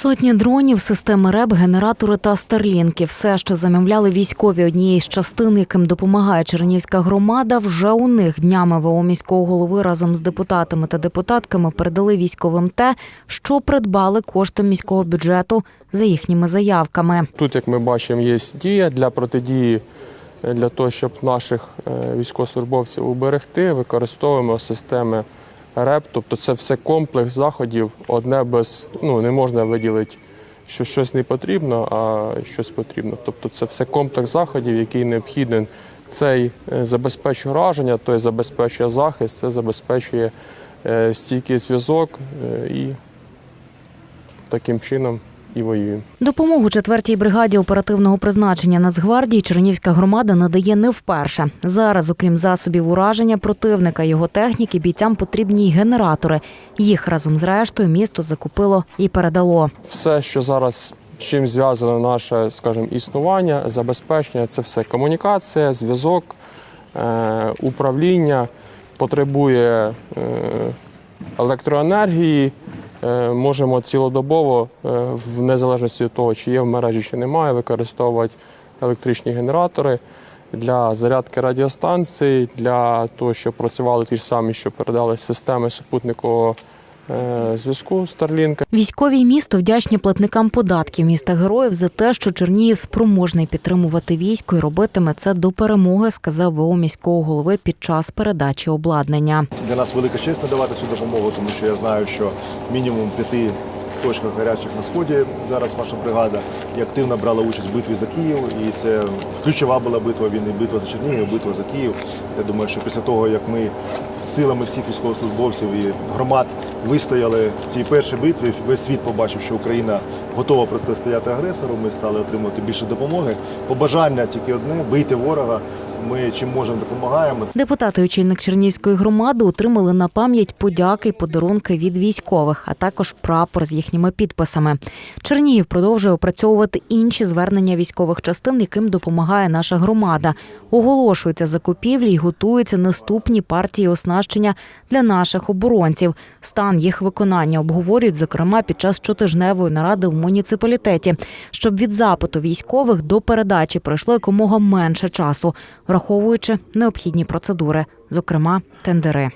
Сотні дронів, системи РЕБ, генератори та старлінки. Все, що замовляли військові однієї з частин, яким допомагає Чернівська громада, вже у них днями ВО міського голови разом з депутатами та депутатками передали військовим те, що придбали коштом міського бюджету за їхніми заявками. Тут, як ми бачимо, є дія для протидії е, для того, щоб наших е, військовослужбовців уберегти, використовуємо системи РЕП. Тобто це все комплекс заходів. Одне без ну не можна виділити, що щось не потрібно, а щось потрібно. Тобто це все комплекс заходів, який необхідний. Цей е, забезпечує ураження, той забезпечує захист, це забезпечує е, стійкий зв'язок е, і таким чином і воюємо. Допомогу 4-й бригаді оперативного призначення Нацгвардії Чернівська громада надає не вперше. Зараз, окрім засобів ураження противника, його техніки, бійцям потрібні й генератори. Їх разом з рештою місто закупило і передало. все, що зараз з чим зв'язане наше, скажімо, існування, забезпечення, це все комунікація, зв'язок, е, управління, потребує е, електроенергії. Е, можемо цілодобово, е, в незалежності від того, чи є в мережі, чи немає, використовувати електричні генератори для зарядки радіостанцій, для того, щоб працювали ті ж самі, що передали системи супутникового зв'язку Старлінка. Військові місто вдячні платникам податків міста героїв за те, що Чернігів спроможний підтримувати військо і робитиме це до перемоги, сказав ВО міського голови під час передачі обладнання. Для нас велика честь надавати цю допомогу, тому що я знаю, що мінімум п'яти точках гарячих на сході зараз ваша бригада і активно брала участь в битві за Київ. І це ключова була битва війни, битва за Чернігів, битва за Київ. Я думаю, що після того, як ми силами всіх військовослужбовців і громад вистояли в цій першій битві, весь світ побачив, що Україна готова протистояти агресору. Ми стали отримувати більше допомоги. Побажання тільки одне бийте ворога. Ми чим можемо допомагаємо. Депутати очільник Чернігівської громади отримали на пам'ять подяки й подарунки від військових, а також прапор з їхніми підписами. Чернігів продовжує опрацьовувати інші звернення військових частин, яким допомагає наша громада. Оголошуються закупівлі й готуються наступні партії оснащення для наших оборонців. Стан їх виконання обговорюють, зокрема, під час щотижневої наради в муніципалітеті, щоб від запиту військових до передачі пройшло якомога менше часу, враховуючи необхідні процедури, зокрема тендери.